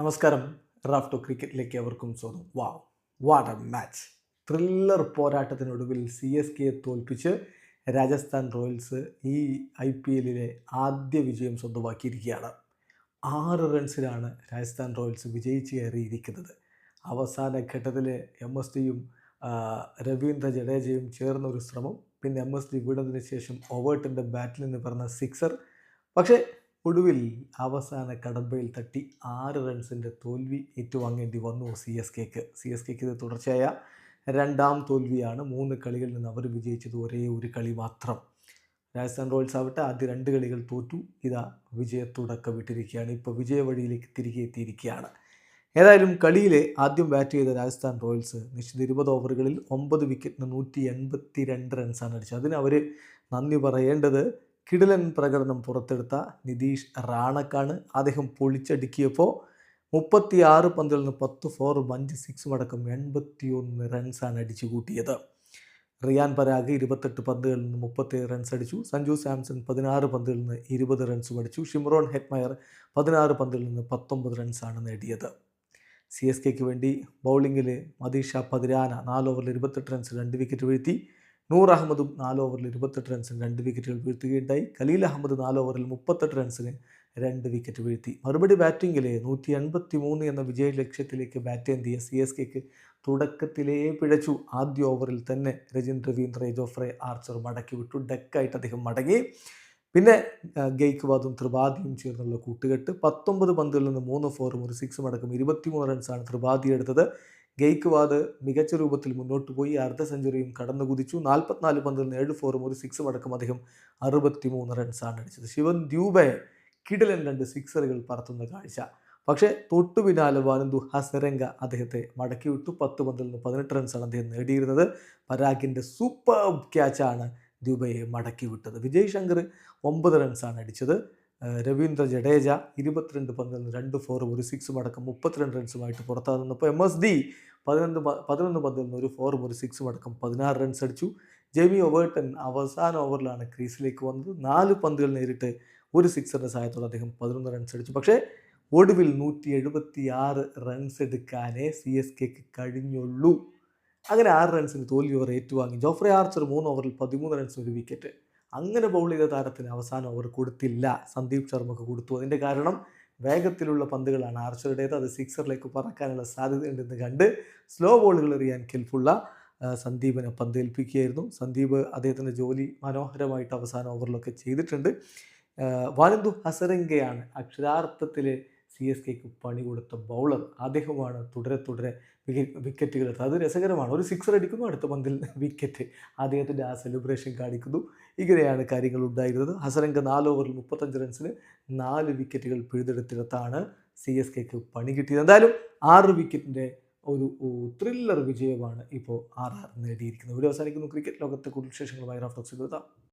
നമസ്കാരം. റാഫ്റ്റോ ക്രിക്കറ്റിലേക്ക് അവർക്കും സ്വാഗതം. വാ വാട്ട് എ മാച്ച്. ത്രില്ലർ പോരാട്ടത്തിനൊടുവിൽ സി എസ് കെയെ തോൽപ്പിച്ച് രാജസ്ഥാൻ റോയൽസ് ഈ ഐ പി എല്ലിലെ ആദ്യ വിജയം സ്വന്തമാക്കിയിരിക്കുകയാണ്. ആറ് റൺസിലാണ് രാജസ്ഥാൻ റോയൽസ് വിജയിച്ച് കയറിയിരിക്കുന്നത്. അവസാന ഘട്ടത്തിൽ എം എസ് ഡിയും രവീന്ദ്ര ജഡേജയും ചേർന്ന ഒരു ശ്രമം. പിന്നെ എം എസ് ഡി വീണതിന് ശേഷം ഓവേർട്ടിന്റെ ബാറ്റിൽ നിന്ന് പറഞ്ഞ സിക്സർ. പക്ഷേ ഒടുവിൽ അവസാന കടമ്പയിൽ തട്ടി ആറ് റൺസിന്റെ തോൽവി ഏറ്റുവാങ്ങേണ്ടി വന്നു സി എസ് കെക്ക്. സി എസ് കെക്ക് ഇത് തുടർച്ചയായ രണ്ടാം തോൽവിയാണ്. മൂന്ന് കളികളിൽ നിന്ന് അവർ വിജയിച്ചത് ഒരേ ഒരു കളി മാത്രം. രാജസ്ഥാൻ റോയൽസ് ആവട്ടെ ആദ്യ രണ്ട് കളികൾ തോറ്റു. ഇതാ വിജയത്തുടക്കം വിട്ടിരിക്കുകയാണ്. ഇപ്പോൾ വിജയ വഴിയിലേക്ക് തിരികെ എത്തിയിരിക്കുകയാണ്. ഏതായാലും കളിയിലെ ആദ്യം ബാറ്റ് ചെയ്ത രാജസ്ഥാൻ റോയൽസ് നിശ്ചിത ഇരുപത് ഓവറുകളിൽ ഒമ്പത് വിക്കറ്റിന് നൂറ്റി എൺപത്തി രണ്ട് റൺസാണ് അടിച്ചത്. അതിന് അവർ നന്ദി പറയേണ്ടത് കിടിലൻ പ്രകടനം പുറത്തെടുത്ത നിതീഷ് റാണക്കാണ് അദ്ദേഹം പൊളിച്ചടുക്കിയപ്പോൾ മുപ്പത്തി ആറ് പന്തിൽ നിന്ന് പത്ത് ഫോറും അഞ്ച് സിക്സും അടക്കം എൺപത്തിയൊന്ന് റൺസാണ് അടിച്ചു കൂട്ടിയത്. റിയാൻ പരാഗ് ഇരുപത്തെട്ട് പന്തുകളിൽ നിന്ന് മുപ്പത്തേഴ് റൺസ് അടിച്ചു. സഞ്ജു സാംസൺ പതിനാറ് പന്തുകളിൽ നിന്ന് ഇരുപത് റൺസും അടിച്ചു. ഷിമ്രോൺ ഹെറ്റ്മയർ പതിനാറ് പന്തുകളിൽ നിന്ന് പത്തൊമ്പത് റൺസാണ് നേടിയത്. സി എസ് കെക്ക് വേണ്ടി ബൗളിങ്ങിൽ മദീഷ പതിരാന നാല് ഓവറിൽ ഇരുപത്തെട്ട് റൺസ് രണ്ട് വിക്കറ്റ് വീഴ്ത്തി. നൂർ അഹമ്മദും നാല് ഓവറിൽ ഇരുപത്തെട്ട് റൺസിന് രണ്ട് വിക്കറ്റുകൾ വീഴ്ത്തുകയുണ്ടായി. ഖലീൽ അഹമ്മദ് നാല് ഓവറിൽ മുപ്പത്തെട്ട് റൺസിന് രണ്ട് വിക്കറ്റ് വീഴ്ത്തി. മറുപടി ബാറ്റിങ്ങിലെ നൂറ്റി എൺപത്തി മൂന്ന് എന്ന വിജയ ലക്ഷ്യത്തിലേക്ക് ബാറ്റ് എന്തിയ സി എസ് കെക്ക് തുടക്കത്തിലേ പിഴച്ചു. ആദ്യ ഓവറിൽ തന്നെ രജിൻ രവീന്ദ്ര ജോഫ്രെ ആർച്ചർ മടക്കി വിട്ടു. ഡെക്കായിട്ട് അദ്ദേഹം മടങ്ങി. പിന്നെ ഗെയ്ക്ക്വാദും ത്രിപാദിയും ചേർന്നുള്ള കൂട്ടുകെട്ട് പത്തൊമ്പത് പന്തുകളിൽ നിന്ന് മൂന്ന് ഫോറും ഒരു സിക്സും അടക്കം ഇരുപത്തിമൂന്ന് റൺസാണ് ത്രിപാദി എടുത്തത്. ഗെയ്ക്വാദ് മികച്ച രൂപത്തിൽ മുന്നോട്ട് പോയി അർദ്ധ സെഞ്ചുറിയും കടന്നു കുതിച്ചു നാൽപ്പത്തിനാല് പന്തിൽ നിന്ന് ഏഴ് ഫോറും ഒരു സിക്സും അടക്കം അദ്ദേഹം അറുപത്തിമൂന്ന് റൺസാണ് അടിച്ചത്. ശിവൻ ദ്യൂബയെ കിടിലൻ രണ്ട് സിക്സറുകൾ പറത്തുന്ന കാഴ്ച. പക്ഷേ തൊട്ടു പിന്നാലെ വാനന്ദു ഹസരംഗ അദ്ദേഹത്തെ മടക്കി വിട്ടു. പത്ത് പന്തിൽ നിന്ന് പതിനെട്ട് റൺസാണ് അദ്ദേഹം നേടിയിരുന്നത്. പരാഗിന്റെ സൂപ്പർ ക്യാച്ചാണ് ദ്യൂബയെ മടക്കി വിട്ടത്. വിജയ് ശങ്കർ ഒമ്പത് റൺസാണ് അടിച്ചത്. രവീന്ദ്ര ജഡേജ ഇരുപത്തിരണ്ട് പന്തിൽ രണ്ട് ഫോറും ഒരു സിക്സും അടക്കം മുപ്പത്തിരണ്ട് റൺസുമായിട്ട് പുറത്താകുന്നപ്പോൾ എം എസ് ഡി പതിനൊന്ന് പതിനൊന്ന് പന്തിൽ നിന്ന് ഒരു ഫോറും ഒരു സിക്സും അടക്കം പതിനാറ് റൺസ് അടിച്ചു. ജെമി ഒവേർട്ടൻ അവസാന ഓവറിലാണ് ക്രീസിലേക്ക് വന്നത്. നാല് പന്തുകൾ നേരിട്ട് ഒരു സിക്സറിന്റെ സഹായത്തോടെ അദ്ദേഹം പതിനൊന്ന് റൺസ് അടിച്ചു. പക്ഷേ ഒടുവിൽ നൂറ്റി എഴുപത്തി ആറ് റൺസ് എടുക്കാനേ സി എസ് കെക്ക് കഴിഞ്ഞുള്ളൂ. അങ്ങനെ ആറ് റൺസിന് തോൽവി അവർ ഏറ്റുവാങ്ങി. ജോഫ്രെ ആർച്ചർ മൂന്ന് ഓവറിൽ പതിമൂന്ന് റൺസ് ഒരു വിക്കറ്റ് അങ്ങനെ ബൗൾ ചെയ്ത താരത്തിന് അവസാനം ഓവർ കൊടുത്തില്ല. സന്ദീപ് ശർമ്മക്ക് കൊടുത്തു. അതിന്റെ കാരണം വേഗത്തിലുള്ള പന്തുകളാണ്. ആർച്ചറുടേത് അത് സിക്സറിലേക്ക് പറക്കാനുള്ള സാധ്യതയുണ്ടെന്ന് കണ്ട് സ്ലോ ബോളുകൾ എറിയാൻ കെൽപ്പുള്ള സന്ദീപിനെ പന്തേൽപ്പിക്കുകയായിരുന്നു. സന്ദീപ് അദ്ദേഹത്തിന്റെ ജോലി മനോഹരമായിട്ട് അവസാന ഓവറിലൊക്കെ ചെയ്തിട്ടുണ്ട്. വാനന്ദു ഹസരംഗയാണ് അക്ഷരാർത്ഥത്തിൽ സി എസ് കെക്ക് പണി കൊടുത്ത ബൗളർ അദ്ദേഹമാണ് തുടരെ തുടരെ വിക്കറ്റുകൾ എടുത്തത്. അത് രസകരമാണ്. ഒരു സിക്സർ അടിക്കുന്നു അടുത്ത പന്തിൽ വിക്കറ്റ് അദ്ദേഹത്തിന്റെ ആ സെലിബ്രേഷൻ കാണിക്കുന്നു. ഇങ്ങനെയാണ് കാര്യങ്ങൾ ഉണ്ടായിരുന്നത്. ഹസരംഗ നാല് ഓവറിൽ മുപ്പത്തഞ്ച് റൺസിന് നാല് വിക്കറ്റുകൾ പിഴുതെടുത്തിടത്താണ് സി എസ് കെക്ക് പണി കിട്ടിയത്. എന്തായാലും ആറ് വിക്കറ്റിന്റെ ഒരു ത്രില്ലർ വിജയമാണ് ഇപ്പോൾ ആർ ആർ നേടിയിരിക്കുന്നത്. ഇവിടെ അവസാനിക്കുന്നു. ക്രിക്കറ്റ് ലോകത്തെ കൂടുതൽ വിശേഷങ്ങളുമായി റാഫ്റ്റോക്സ് എഴുതാം